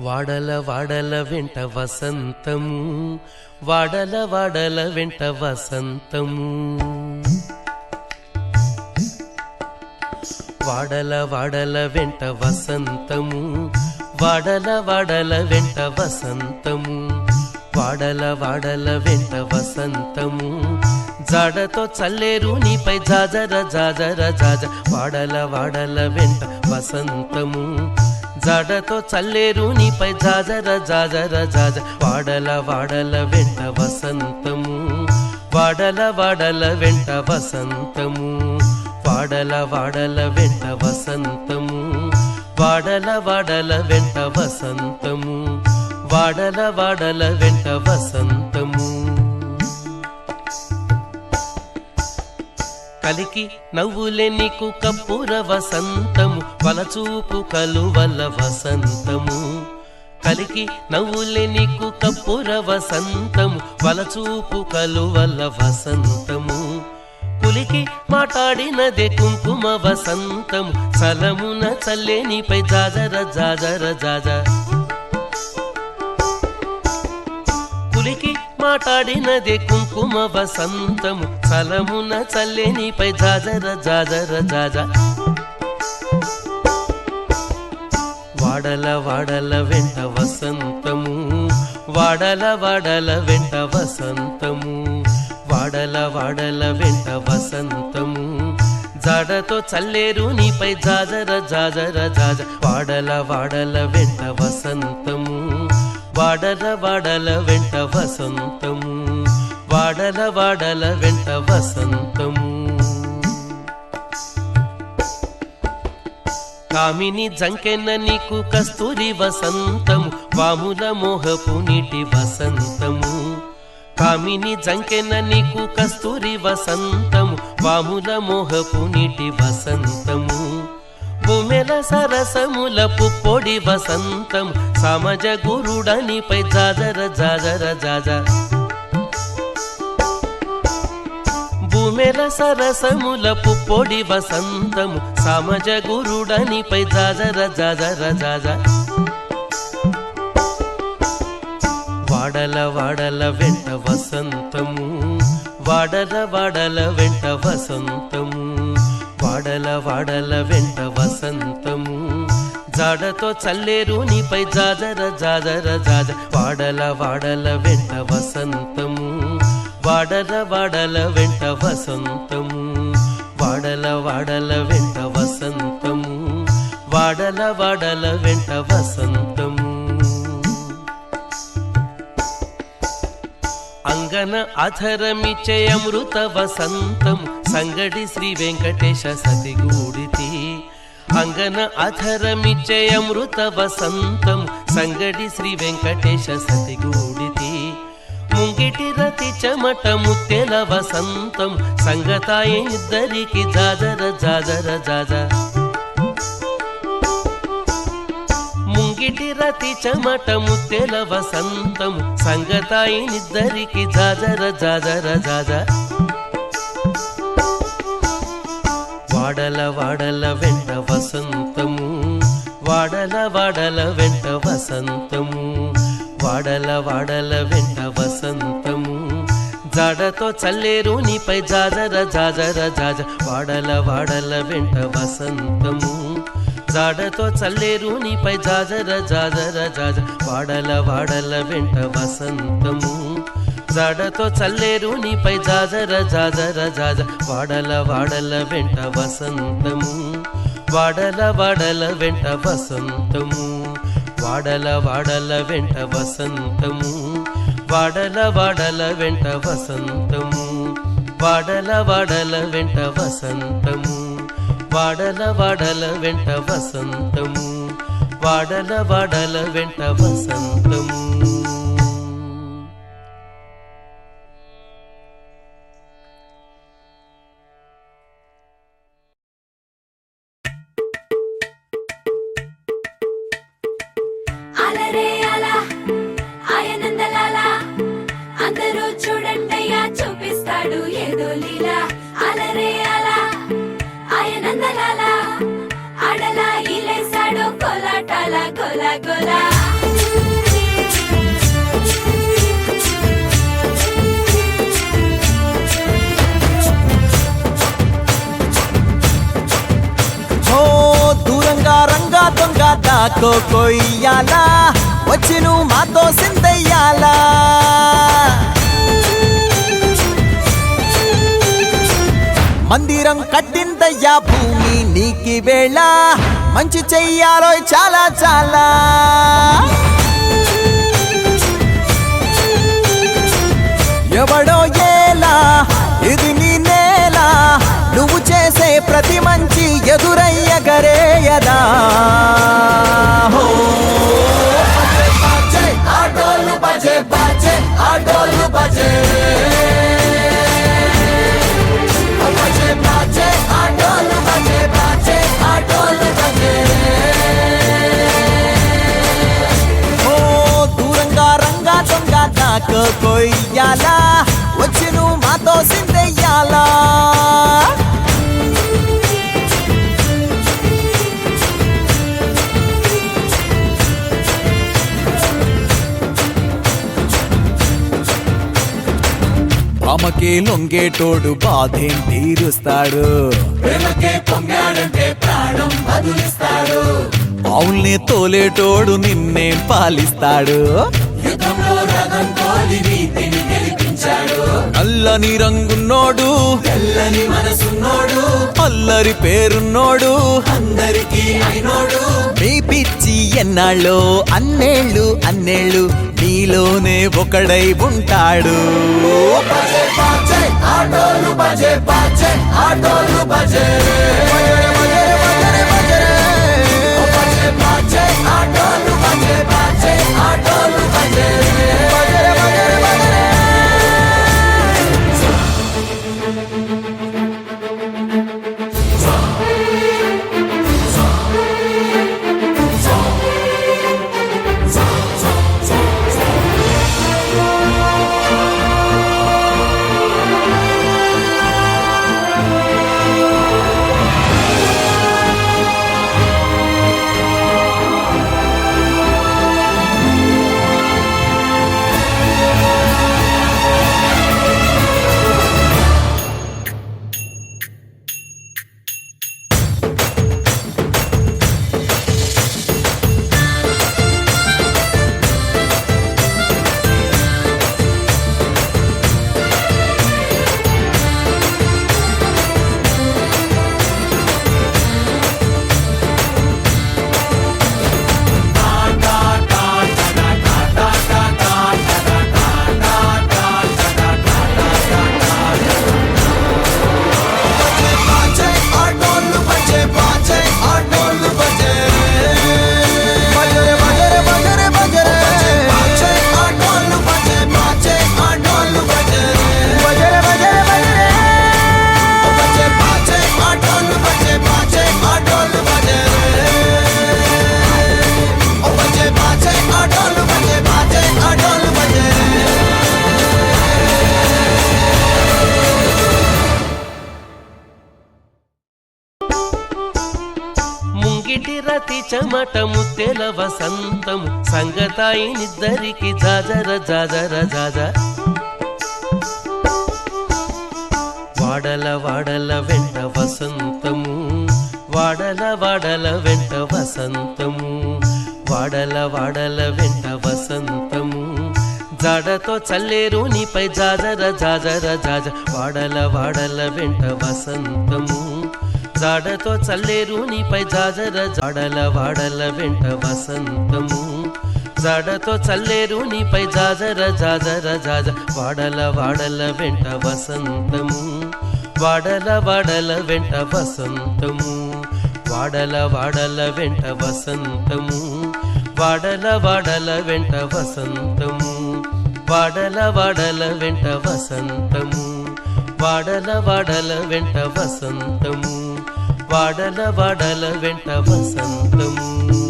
వాడల వాడల వెంట వసంతము వాడల వాడల వెంట వసంతము. వాడల వాడల వెంట వసంతము వాడల వాడల వెంట వసంతము. వాడల వాడల వెంట వసంతము జాడతో చల్లేరు నీపై జాజర జాజర జాజ. వాడల వాడల వెంట వసంతము. జడతో చల్లేరు నీపై జాజర జాజర జాజ. వాడల వాడల వెంట వసంతము. వాడల వాడల వెంట వసంతము. వాడల వాడల వెంట వసంతము. వాడల వాడల వెంట వసంతము. వాడల వాడల వెంట వసంతము. కలికి నవ్వులే నీకు కప్పుర వసంతము వలచూపు కలువల వసంతము. కలికి నవ్వులే నీకు కప్పుర వసంతము వలచూపు కలువల వసంతము. పులికి మాట్లాడినదే కుంకుమ వసంతము సలమున చల్లేనిపై జాజర జాజర జాజ. పులికి కుంకుమ వసంతము. సలమున చల్లేనిపై జాజర జాజర జాజ. వాడల వాడల వెంట వసంతము. వాడల వాడల వెంట వసంతము. వాడల వాడల వెంట వసంతము. జాడతో చల్లేరు నీపై జాజర జాజర జాజ. వాడల వాడల వెంట వసంతము. వాడల వాడల వెంట వసంతము. వాడల వాడల వెంట వసంతము. కామిని జంకెన్న నీకు కస్తూరి వసంతము. వాముల మోహపు నీటి వసంతము. కామిని జంకెన్న నీకు కస్తూరి వసంతము. వాముల మోహపు నీటి వసంతము. భూమెల సరసముల పుప్పొడి వసంతం సమజ గురుడనిపై జాజర జాజర జాజ. భూమెల సరసముల పుప్పొడి వసంతము సమజ గురుడనిపై జాజర జాజర జాజ. వాడల వాడల వెంట వసంతము వాడల వాడల వెంట వసంతము. వాడల వాడల వెంట వసంతము. జాడతో చల్లేరు నీపై జాజర జాజర జాజ. వాడల వాడల వెంట వసంతము. వాడల వాడల వెంట వసంతము. వాడల వాడల వెంట వసంతము. వాడల వాడల వెంట వసంతము. అంగన అధరమిచ్చే అమృత వసంతం సంగడి శ్రీ వెంకటేశ సతిగూడితి అంగన అధరమిచ్చే అమృత వసంతం సంగడి శ్రీ వెంకటేశ సతిగూడితి ముంగిటి రతి చెమట ముత్తెల వసంతం సంగతాయి ఇద్దరికి జాజర జాజర గిటిరతి చమటము తెల వసంతము సంగతాయినిద్దరికి జాజర జాజర జాజ. వాడల వాడల వెంట వసంతము. వాడల వాడల వెంట వసంతము. వాడల వాడల వెంట వసంతము. జాడతో చల్లేరు నీపై జాజర జాజర జాజ. వాడల వాడల వెంట వసంతము. జాడతో చల్లేరు నీపై జాజర జాజర జాజ. వాడల వాడల వెంట వసంతము. జాడతో చల్లేరు నీపై జాజర జాజర జాజ. వాడల వాడల వెంట వసంతము. వాడల వాడల వెంట వసంతము. వాడల వాడల వెంట వసంతము. వాడల వాడల వెంట వసంతము. వాడల వాడల వెంట వసంతము. వాడల వాడల వెంట వసంతము. వాడల వాడల వెంట వసంతము. లాలాల కొయ్యాలా వచ్చి నువ్వు మాతో సిందయ్యాలా మందిరం కట్టిన కట్టిందయ్యా భూమి నీకి వేళ మంచి చెయ్యాలో చాలా చాలా ఎవడో ఏలా ఇది నీ నేల నువ్వు చేసే ప్రతి మంచి ఎదురయ్యగరేయదా హో. బజే, ఆటోలు బజే, బజే, ఆటోలు బజే. బజే, ఆమెకి లొంగేటోడు బాధేం తీరుస్తాడు? ఆవుల్ని తోలేటోడు నిన్నే పాలిస్తాడు. అల్లని రంగున్నోడు తెల్లని మనసున్నోడు అల్లరి పేరున్నోడు అందరికీ అయినోడు మీ పిచ్చి ఎన్నాళ్ళు అన్నేళ్ళు అన్నేళ్ళు నీలోనే ఒకడై ఉంటాడు. ఆటోలు బజే బాజే ఆటోలు బజే ముంగిటి రతి చెమటము తెల వసంతము సంగతాయి నిద్దరికి జాజర జాజర జాజ. వాడల వాడల వెంట వసంతము. వాడల వాడల వెంట వసంతము. వాడల వాడల వెంట వసంతము. జాడతో చల్లేరు నీపై జాజర జాజర జాజ. వాడల వాడల వెంట వసంతము. జాడతో చల్లేరు నీపై జాజర జాడల వాడల వెంట వసంతము. జాడతో చల్లేరు నీపై జాజర జాజర జాజ వాడల వాడల వెంట వసంతము. వాడల వాడల వెంట వసంతము. వాడల వాడల వెంట వసంతము. వాడల వాడల వెంట వసంతము. వాడల వాడల వెంట వసంతము. వాడల వాడల వెంట వసంతము. వాడల వాడల వెంట వసంతము.